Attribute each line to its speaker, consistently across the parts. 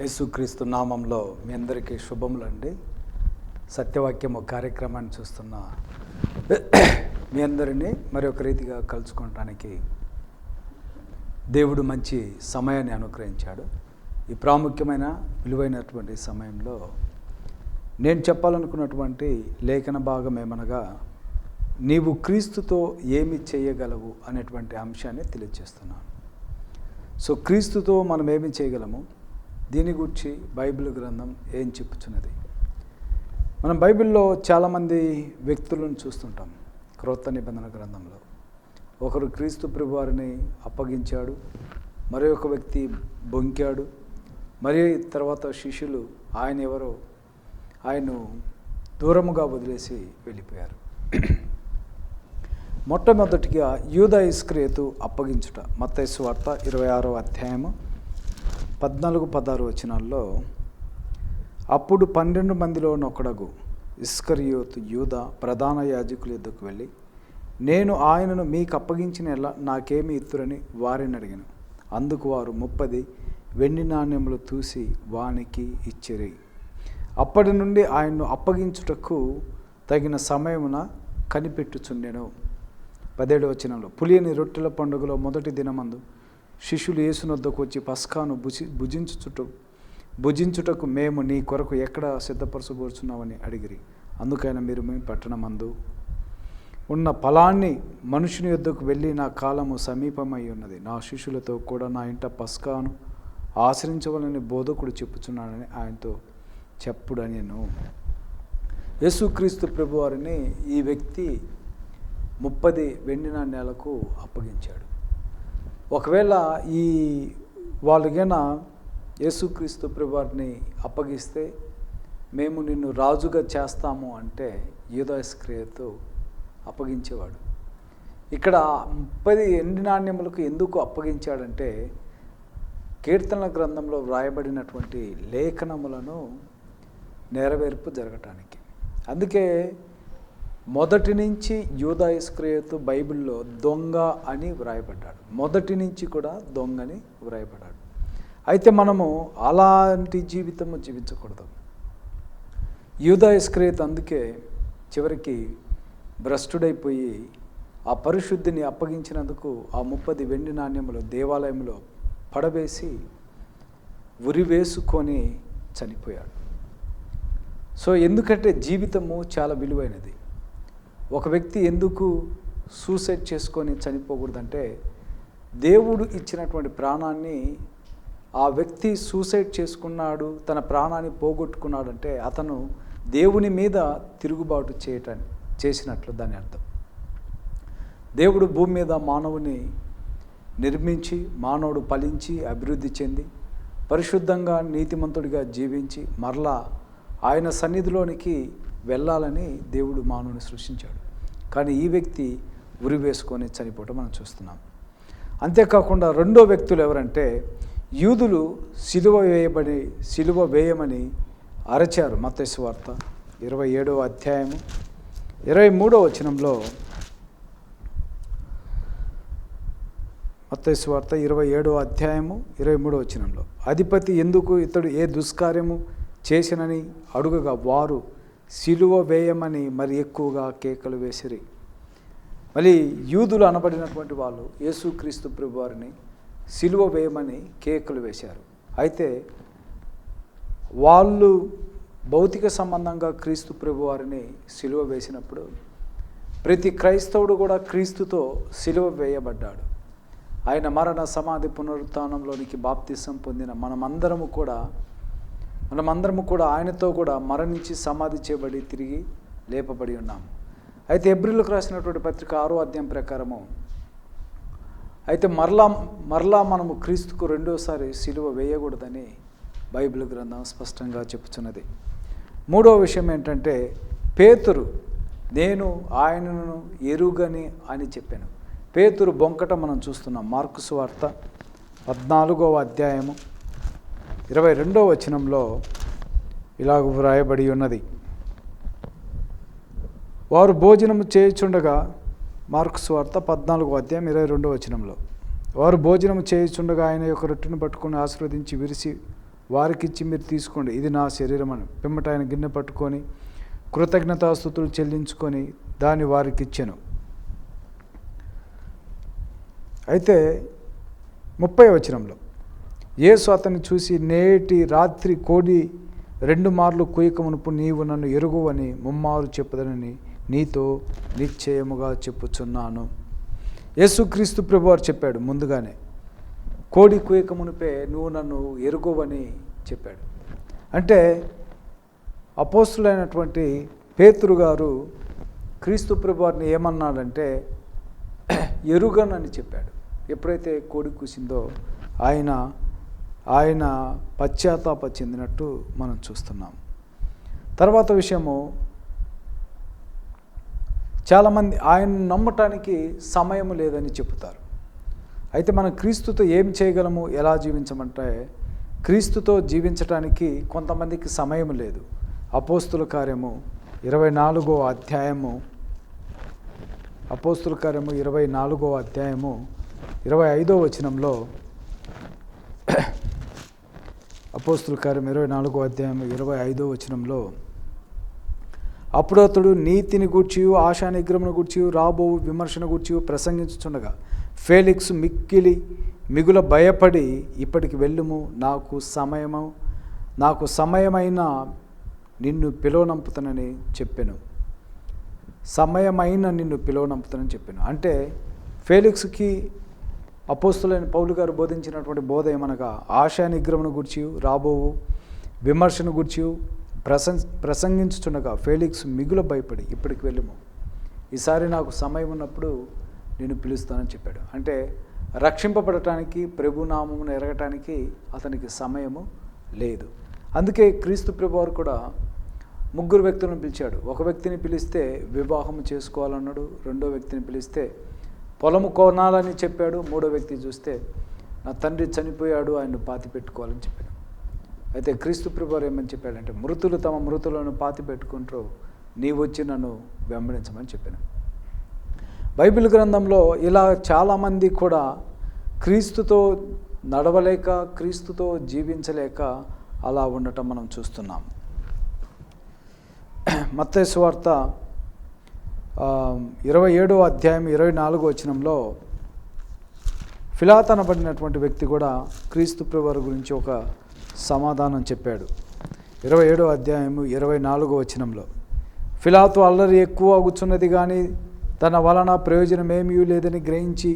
Speaker 1: యేసుక్రీస్తు నామంలో మీ అందరికీ శుభములండి. సత్యవాక్యము కార్యక్రమాన్ని చూస్తున్న మీ అందరినీ మరి ఒక రీతిగా కలుసుకోవటానికి దేవుడు మంచి సమయాన్ని అనుగ్రహించాడు. ఈ ప్రాముఖ్యమైన విలువైనటువంటి సమయంలో నేను చెప్పాలనుకున్నటువంటి లేఖన భాగం ఏమనగా నీవు క్రీస్తుతో ఏమి చేయగలవు అనేటువంటి అంశాన్ని తెలియజేస్తున్నాను. సో క్రీస్తుతో మనం ఏమి చేయగలము? దీని గురించి బైబిల్ గ్రంథం ఏం చెప్పుచున్నది? మనం బైబిల్లో చాలామంది వ్యక్తులను చూస్తుంటాం క్రొత్త నిబంధన గ్రంథంలో. ఒకరు క్రీస్తు ప్రభువారిని అప్పగించాడు మరి ఒక వ్యక్తి బొంకాడు మరి తర్వాత శిష్యులు ఆయన ఎవరో ఆయన్ను దూరముగా వదిలేసి వెళ్ళిపోయారు. మొట్టమొదటిగా యూద ఇస్క్రియతు అప్పగించుట మత్తైసు వార్త ఇరవై ఆరో అధ్యాయము పద్నాలుగు పదహారు వచనాల్లో అప్పుడు పన్నెండు మందిలో ఒకడగు ఇస్కరియోతు యూద ప్రధాన యాజకుల ఎద్దుకు వెళ్ళి నేను ఆయనను మీకు అప్పగించిన ఎలా నాకేమి ఇత్తురని వారిని అడిగాను. అందుకు వారు ముప్పది వెండి నాణ్యములు తూసి వానికి ఇచ్చిరి. అప్పటి నుండి ఆయన్ను అప్పగించుటకు తగిన సమయమున కనిపెట్టుచుండెను. పదేడు వచనంలో పులియని రొట్టెల పండుగలో మొదటి దినమందు శిష్యులు యేసునొద్దకు వచ్చి పస్కాను భుజి భుజించుచుట భుజించుటకు మేము నీ కొరకు ఎక్కడ సిద్ధపరచబోచున్నామని అడిగిరి. అందుకైనా మీరు మీ పట్టణమందు ఉన్న ఫలాన్ని మనుషుని యొద్దకు వెళ్ళి నా కాలము సమీపమై ఉన్నది. నా శిష్యులతో కూడా నా ఇంట పస్కాను ఆశ్రయించవాలని బోధకుడు చెప్పుచున్నాడని ఆయనతో చెప్పుడని నేను యేసుక్రీస్తు ప్రభువారిని ఈ వ్యక్తి ముప్పది వెండి నాణ్యాలకు అప్పగించాడు. ఒకవేళ ఈ వాళ్ళకైనా యేసుక్రీస్తు ప్రభువారిని అప్పగిస్తే మేము నిన్ను రాజుగా చేస్తాము అంటే యూదాస్క్రియతో అప్పగించేవాడు. ఇక్కడ ముప్పై ఎండి నాణ్యములకు ఎందుకు అప్పగించాడంటే కీర్తనల గ్రంథంలో వ్రాయబడినటువంటి లేఖనములను నెరవేర్పు జరగటానికి. అందుకే మొదటి నుంచి యూదా యూదాయిస్క్రియతు బైబిల్లో దొంగ అని వ్రాయబడ్డాడు. మొదటి నుంచి కూడా దొంగని వ్రాయబడ్డాడు. అయితే మనము అలాంటి జీవితము జీవించకూడదు. యూదా ఇస్క్రేయత్ అందుకే చివరికి భ్రష్టుడైపోయి ఆ పరిశుద్ధిని అప్పగించినందుకు ఆ ముప్పది వెండి నాణ్యములు దేవాలయంలో పడవేసి ఉరి వేసుకొని చనిపోయాడు. సో ఎందుకంటే జీవితము చాలా విలువైనది. ఒక వ్యక్తి ఎందుకు సూసైడ్ చేసుకొని చనిపోకూడదంటే దేవుడు ఇచ్చినటువంటి ప్రాణాన్ని ఆ వ్యక్తి సూసైడ్ చేసుకున్నాడు తన ప్రాణాన్ని పోగొట్టుకున్నాడంటే అతను దేవుని మీద తిరుగుబాటు చేయటం చేసినట్లు దాని అర్థం. దేవుడు భూమి మీద మానవుని నిర్మించి మానవుడు ఫలించి అభివృద్ధి చెంది పరిశుద్ధంగా నీతిమంతుడిగా జీవించి మరలా ఆయన సన్నిధిలోనికి వెళ్ళాలని దేవుడు మానవుని సృష్టించాడు. కానీ ఈ వ్యక్తి ఉరి వేసుకొని చనిపోవటం మనం చూస్తున్నాం. అంతేకాకుండా రెండో వ్యక్తులు ఎవరంటే యూదులు సిలువ వేయబడి సిలువ వేయమని అరచారు. మత్తైసు వార్త ఇరవై ఏడవ అధ్యాయము ఇరవై మూడవ వచనంలో మత్తైసు వార్త ఇరవై ఏడవ అధ్యాయము ఇరవై మూడవ వచనంలో అధిపతి ఎందుకు ఇతడు ఏ దుష్కార్యము చేసినని అడుగగా వారు సిలువ వేయమని మరి ఎక్కువగా కేకలు వేసిరి. మళ్ళీ యూదులు అనబడినటువంటి వాళ్ళు యేసుక్రీస్తు ప్రభువారిని సిలువ వేయమని కేకలు వేశారు. అయితే వాళ్ళు భౌతిక సంబంధంగా క్రీస్తు ప్రభువారిని సిలువ వేసినప్పుడు ప్రతి క్రైస్తవుడు కూడా క్రీస్తుతో సిలువ వేయబడ్డాడు. ఆయన మరణ సమాధి పునరుత్నంలోనికి బాప్తిసం పొందిన మనమందరము కూడా మనమందరము కూడా ఆయనతో కూడా మరణించి సమాధి చేయబడి తిరిగి లేపబడి ఉన్నాము అయితే ఎబ్రిల్కు రాసినటువంటి పత్రిక ఆరో అధ్యాయం ప్రకారము అయితే మరలా మరలా మనము క్రీస్తుకు రెండోసారి సిలువ వేయకూడదని బైబిల్ గ్రంథం స్పష్టంగా చెప్పుచున్నది. మూడవ విషయం ఏంటంటే పేతురు నేను ఆయనను ఎరుగని అని చెప్పాను. పేతురు బొంకట మనం చూస్తున్నాం. మార్కుసు వార్త పద్నాలుగవ అధ్యాయము ఇరవై రెండవ వచనంలో ఇలాగ వ్రాయబడి ఉన్నది. వారు భోజనము చేయుచుండగా మార్క్స్ వార్త పద్నాలుగో అధ్యాయం ఇరవై రెండో వచనంలో వారు భోజనం చేయుచుండగా ఆయన యొక్క రొట్టెను పట్టుకొని ఆశీర్వదించి విరిసి వారికిచ్చి మీరు తీసుకోండి. ఇది నా శరీరం అని పిమ్మట ఆయన గిన్నె పట్టుకొని కృతజ్ఞతాస్థుతులు చెల్లించుకొని దాన్ని వారికి ఇచ్చాను అయితే ముప్పై వచనంలో యేసు అతన్ని చూసి నేటి రాత్రి కోడి రెండు మార్లు కుయక మునుపు నీవు నన్ను ఎరుగువని ముమ్మారు చెప్పదనని నీతో నిశ్చయముగా చెప్పుచున్నాను. యేసుక్రీస్తు ప్రభువారు చెప్పాడు ముందుగానే కోడి కుయక మునిపే నువ్వు నన్ను ఎరుగువని చెప్పాడు. అంటే అపోస్తులైనటువంటి పేతురు గారు క్రీస్తు ప్రభువారిని ఏమన్నాడంటే ఎరుగనని చెప్పాడు. ఎప్పుడైతే కోడి కూసిందో ఆయన ఆయన పశ్చాత్తాప చెందినట్టు మనం చూస్తున్నాం. తర్వాత విషయము చాలామంది ఆయన నమ్మటానికి సమయం లేదని చెబుతారు. అయితే మనం క్రీస్తుతో ఏం చేయగలము ఎలా జీవించమంటే క్రీస్తుతో జీవించటానికి కొంతమందికి సమయం లేదు. అపోస్తుల కార్యము ఇరవై నాలుగో అధ్యాయము అపోస్తుల కార్యము ఇరవై నాలుగో అధ్యాయము ఇరవై ఐదో వచనంలో అపోస్తుల కార్యం ఇరవై నాలుగో అధ్యాయం ఇరవై ఐదో వచనంలో అప్పుడు అతడు నీతిని గూర్చి ఆశా నిగ్రహమును గూర్చి రాబో విమర్శన గూర్చి ప్రసంగించుచుండగా ఫేలిక్స్ మిక్కిలి మిగుల భయపడి ఇప్పటికి వెళ్ళుము నాకు సమయము నాకు సమయమైన నిన్ను పిలువనంపుతానని చెప్పాను. సమయమైన నిన్ను పిలువనంపుతానని చెప్పాను. అంటే ఫేలిక్స్కి అపోస్తులైన పౌలు గారు బోధించినటువంటి బోధ ఏమనగా ఆశా నిగ్రహమును గుర్చి రాబోవు విమర్శను గుర్చి ప్రసం ప్రసంగించుచుండగా ఫేలిక్స్ మిగుల భయపడి ఇప్పటికి వెళ్ళము. ఈసారి నాకు సమయం ఉన్నప్పుడు నేను పిలుస్తానని చెప్పాడు. అంటే రక్షింపబడటానికి ప్రభునామమును ఎరగటానికి అతనికి సమయము లేదు. అందుకే క్రీస్తు ప్రభువారు కూడా ముగ్గురు వ్యక్తులను పిలిచాడు. ఒక వ్యక్తిని పిలిస్తే వివాహం చేసుకోవాలన్నాడు రెండో వ్యక్తిని పిలిస్తే పొలము కొనాలని చెప్పాడు. మూడో వ్యక్తి చూస్తే నా తండ్రి చనిపోయాడు ఆయన పాతి పెట్టుకోవాలని చెప్పాడు. అయితే క్రీస్తు ప్రభువారు ఏమని చెప్పాడంటే మృతులు తమ మృతులను పాతి పెట్టుకుంటూ నీవు వచ్చి నన్ను వెంబడించమని చెప్పాను. బైబిల్ గ్రంథంలో ఇలా చాలామంది కూడా క్రీస్తుతో నడవలేక క్రీస్తుతో జీవించలేక అలా ఉండటం మనం చూస్తున్నాం. మత్తేశ్వార్త వార్త ఇరవై ఏడో అధ్యాయం ఇరవై నాలుగో వచనంలో ఫిలాతనబడినటువంటి వ్యక్తి కూడా క్రీస్తు ప్రభువారి గురించి ఒక సమాధానం చెప్పాడు. ఇరవై ఏడో అధ్యాయము ఇరవై నాలుగో వచనంలో ఫిలాతు అల్లరి ఎక్కువ అగుచున్నది కానీ తన వలన ప్రయోజనం ఏమీ లేదని గ్రహించి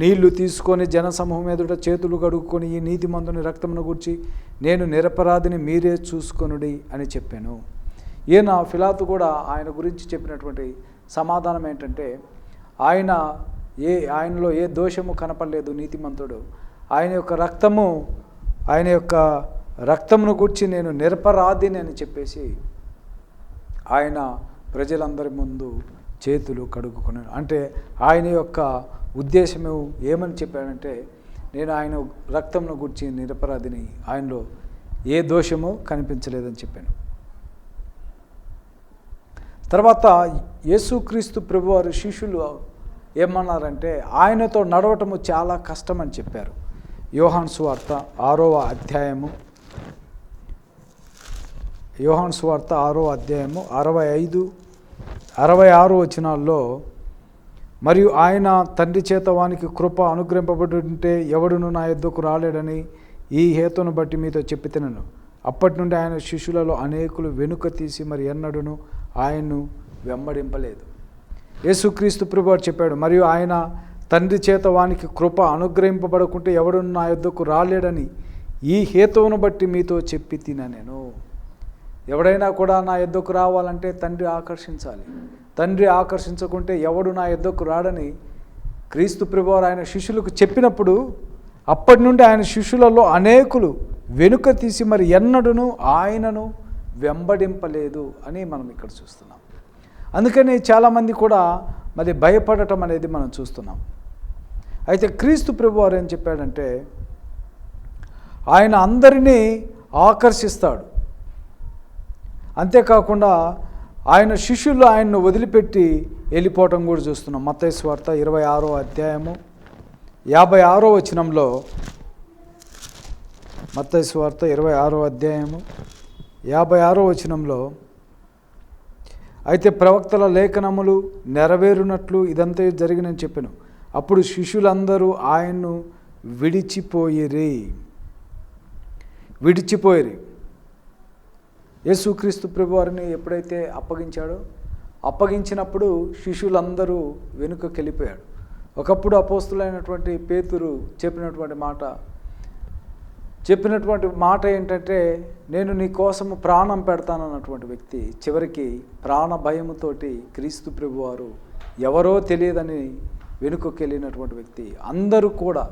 Speaker 1: నీళ్ళు తీసుకొని జనసమూహం ఎదుట చేతులు కడుక్కొని ఈ నీతి మందుని రక్తమును గుర్చి నేను నిరపరాధిని మీరే చూసుకొనుడి అని చెప్పాను. ఈయన ఫిలాతు కూడా ఆయన గురించి చెప్పినటువంటి సమాధానం ఏంటంటే ఆయన ఏ ఆయనలో ఏ దోషము కనపడలేదు నీతిమంతుడు. ఆయన యొక్క రక్తము ఆయన యొక్క రక్తమును గుర్చి నేను నిరపరాధిని అని చెప్పేసి ఆయన ప్రజలందరి ముందు చేతులు కడుక్కున్నాడు అంటే ఆయన యొక్క ఉద్దేశము ఏమని చెప్పాడంటే నేను ఆయన రక్తంను గుర్చి నిరపరాధిని ఆయనలో ఏ దోషము కనిపించలేదని చెప్పాను. తర్వాత యేసుక్రీస్తు ప్రభువారు శిష్యులు ఏమన్నారంటే ఆయనతో నడవటము చాలా కష్టమని చెప్పారు. యోహాన్ సువార్త ఆరవ అధ్యాయము. యోహాన్ సువార్త ఆరో అధ్యాయము అరవై ఐదు అరవై ఆరు వచనాల్లో మరియు ఆయన తండ్రి చేత వానికి కృప అనుగ్రహింపబడి ఉంటే ఎవడును నా ఎద్దుకు రాలేడని ఈ హేతును బట్టి మీతో చెప్పి తినను. అప్పటి నుండి ఆయన శిష్యులలో అనేకులు వెనుక తీసి మరి ఎన్నడును? ఆయన్ను వెంబడింపలేదు. యేసుక్రీస్తు ప్రభువారు చెప్పాడు మరియు ఆయన తండ్రి చేత వానికి కృప అనుగ్రహింపబడకుంటే ఎవడు నా యుద్ధకు రాలేడని ఈ హేతువును బట్టి మీతో చెప్పి తిన నేను. ఎవడైనా కూడా నా యుద్ధకు రావాలంటే తండ్రి ఆకర్షించాలి. తండ్రి ఆకర్షించకుంటే ఎవడు నా యుద్ధకు రాడని క్రీస్తు ప్రభువారు ఆయన శిష్యులకు చెప్పినప్పుడు అప్పటి నుండి ఆయన శిష్యులలో అనేకులు వెనుక తీసి మరి ఎన్నడును ఆయనను వెంబడింపలేదు అని మనం ఇక్కడ చూస్తున్నాం. అందుకని చాలామంది కూడా మరి భయపడటం అనేది మనం చూస్తున్నాం. అయితే క్రీస్తు ప్రభు వారు ఏం చెప్పాడంటే ఆయన అందరినీ ఆకర్షిస్తాడు. అంతేకాకుండా ఆయన శిష్యులు ఆయన్ను వదిలిపెట్టి వెళ్ళిపోవటం కూడా చూస్తున్నాం. మతేశ్వార్త వార్త ఇరవై ఆరో అధ్యాయము యాభై ఆరో వచనంలో మతేశ్వార్త వార్త ఇరవై ఆరో అధ్యాయము యాభై ఆరో వచనంలో అయితే ప్రవక్తల లేఖనములు నెరవేరునట్లు ఇదంతా జరిగినని చెప్పాను. అప్పుడు శిష్యులందరూ ఆయన్ను విడిచిపోయిరి. విడిచిపోయిరి. యేసుక్రీస్తు ప్రభువారిని ఎప్పుడైతే అప్పగించాడో అప్పగించినప్పుడు శిష్యులందరూ వెనుకకి వెళ్ళిపోయాడు ఒకప్పుడు అపోస్తులైనటువంటి పేతురు చెప్పినటువంటి మాట చెప్పినటువంటి మాట ఏంటంటే నేను నీ కోసము ప్రాణం పెడతానన్నటువంటి వ్యక్తి చివరికి ప్రాణ భయముతోటి క్రీస్తు ప్రభువారు ఎవరో తెలియదని వెనుకకి వెళ్ళినటువంటి వ్యక్తి. అందరూ కూడా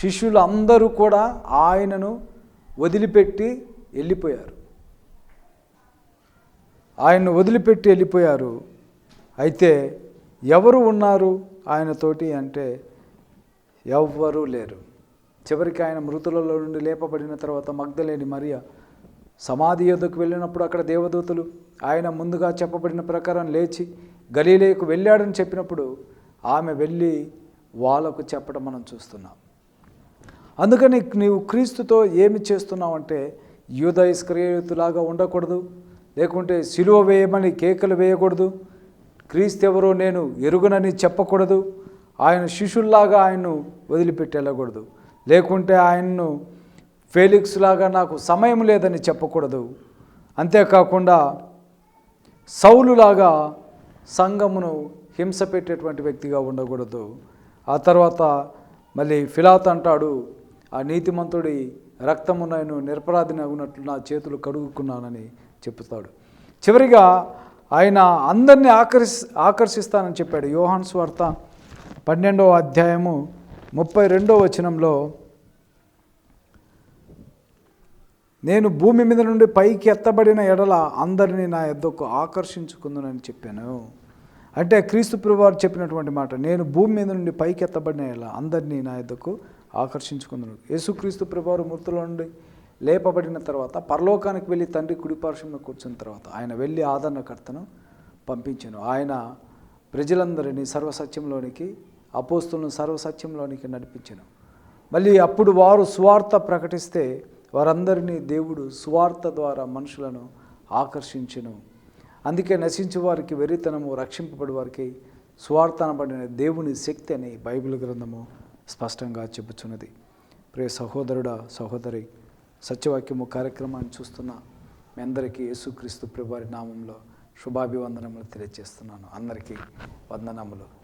Speaker 1: శిష్యులు అందరూ కూడా ఆయనను వదిలిపెట్టి వెళ్ళిపోయారు. ఆయన్ను వదిలిపెట్టి వెళ్ళిపోయారు. అయితే ఎవరు ఉన్నారు ఆయనతోటి అంటే ఎవ్వరూ లేరు. చివరికి ఆయన మృతులలో నుండి లేపబడిన తర్వాత మగ్ధలేని మరియ సమాధి యొద్దకు వెళ్ళినప్పుడు అక్కడ దేవదూతలు ఆయన ముందుగా చెప్పబడిన ప్రకారం లేచి గలీలేకు వెళ్ళాడని చెప్పినప్పుడు ఆమె వెళ్ళి వాళ్ళకు చెప్పడం మనం చూస్తున్నాం. అందుకని నీవు క్రీస్తుతో ఏమి చేస్తున్నావు అంటే యూద ఇస్క్రియతులాగా ఉండకూడదు లేకుంటే సిలువ వేయమని కేకలు వేయకూడదు క్రీస్తు ఎవరో నేను ఎరుగునని చెప్పకూడదు ఆయన శిష్యుల్లాగా ఆయన్ను వదిలిపెట్టి వెళ్ళకూడదు లేకుంటే ఆయన్ను ఫేలిక్స్ లాగా నాకు సమయం లేదని చెప్పకూడదు. అంతేకాకుండా సౌలులాగా సంఘమును హింస పెట్టేటువంటి వ్యక్తిగా ఉండకూడదు. ఆ తర్వాత మళ్ళీ ఫిలాత్ అంటాడు ఆ నీతిమంతుడి రక్తము నేను నిరపరాధిని నా చేతులు కడుగుకున్నానని చెప్తాడు. చివరిగా ఆయన అందరినీ ఆకర్షి ఆకర్షిస్తానని చెప్పాడు. యోహాన్స్ వార్త పన్నెండవ అధ్యాయము ముప్పై రెండవ వచనంలో నేను భూమి మీద నుండి పైకి ఎత్తబడిన ఎడల అందరినీ నా ఎద్దకు ఆకర్షించుకుందునని చెప్పాను. అంటే క్రీస్తు ప్రభువారు చెప్పినటువంటి మాట నేను భూమి మీద నుండి పైకి ఎత్తబడిన ఎడల అందరినీ నా ఎద్దకు ఆకర్షించుకుందును. యేసుక్రీస్తు ప్రభువారు మృతుల నుండి లేపబడిన తర్వాత పరలోకానికి వెళ్ళి తండ్రి కుడిపార్శ్వంలో కూర్చున్న తర్వాత ఆయన వెళ్ళి ఆదరణకర్తను పంపించాను. ఆయన ప్రజలందరినీ సర్వసత్యంలోనికి అపోస్తులను సర్వసత్యంలోనికి నడిపించను. మళ్ళీ అప్పుడు వారు స్వార్థ ప్రకటిస్తే వారందరినీ దేవుడు స్వార్థ ద్వారా మనుషులను ఆకర్షించును. అందుకే నశించే వారికి వెరితనము రక్షింపబడి వారికి స్వార్థ అనబడిన దేవుని శక్తి అని బైబిల్ గ్రంథము స్పష్టంగా చెబుతున్నది ప్రియ సహోదరుడా సహోదరి సత్యవాక్యము కార్యక్రమాన్ని చూస్తున్న మీ అందరికీ యేసుక్రీస్తు ప్రభువారి నామంలో శుభాభివందనములు తెలియజేస్తున్నాను. అందరికీ వందనములు.